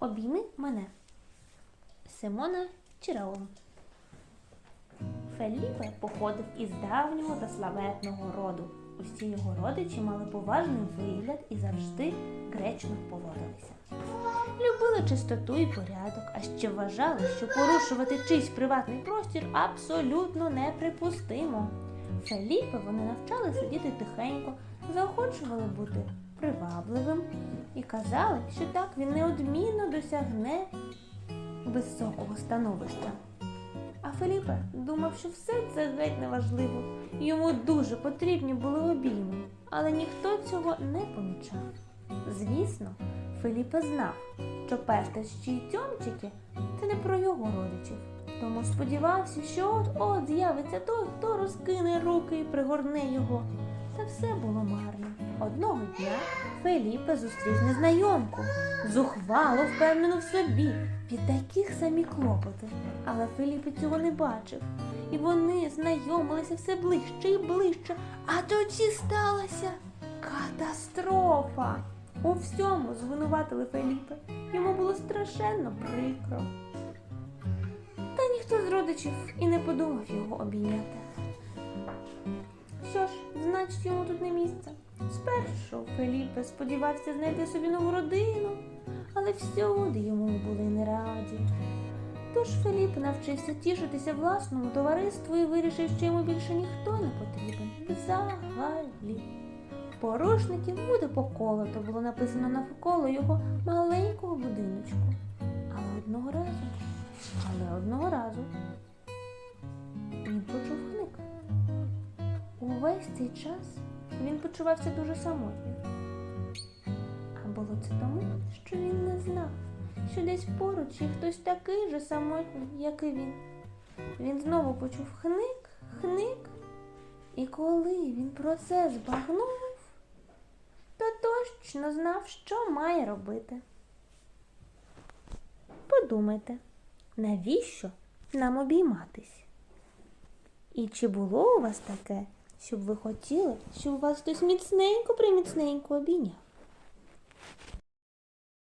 Обійми мене. Симона Чирао. Феліпе походив із давнього та славетного роду. Усі його родичі мали поважний вигляд і завжди гречно поводилися. Любили чистоту і порядок, а ще вважали, що порушувати чийсь приватний простір абсолютно неприпустимо. Феліпе вони навчали сидіти тихенько, заохочували бути привабливим і казали, що так він неодмінно досягне високого становища. А Феліпе думав, що все це геть неважливо. Йому дуже потрібні були обійми, але ніхто цього не помічав. Звісно, Феліпе знав, що пестощі й тьомчики це не про його родичів. Тому сподівався, що от-от з'явиться той, хто розкине руки і пригорне його. Та все було марно. Дня Феліпе зустрів незнайомку, зухвало впевнену в собі, під такі самі клопоти. Але Феліпе цього не бачив. І вони знайомилися все ближче і ближче, а тоді сталася катастрофа. У всьому звинуватили Феліпе. Йому було страшенно прикро. Та ніхто з родичів і не подумав його обійняти. Що ж, значить, йому тут не місце. Спершу Феліпе сподівався знайти собі нову родину, але всюди йому були не раді. Тож Феліп навчився тішитися власному товариству і вирішив, що йому більше ніхто не потрібен. Взагалі. Порушників буде поколото, було написано навколо його маленького будиночку. Але одного разу, але одного разу Увесь цей час він почувався дуже самотньо. А було це тому, що він не знав, що десь поруч є хтось такий же самотній, як і він. Він знову почув хник, хник, і коли він про це збагнув, то точно знав, що має робити. Подумайте, навіщо нам обійматись? І чи було у вас таке, щоб ви хотіли, щоб вас хтось міцненько приміцненько обійняв?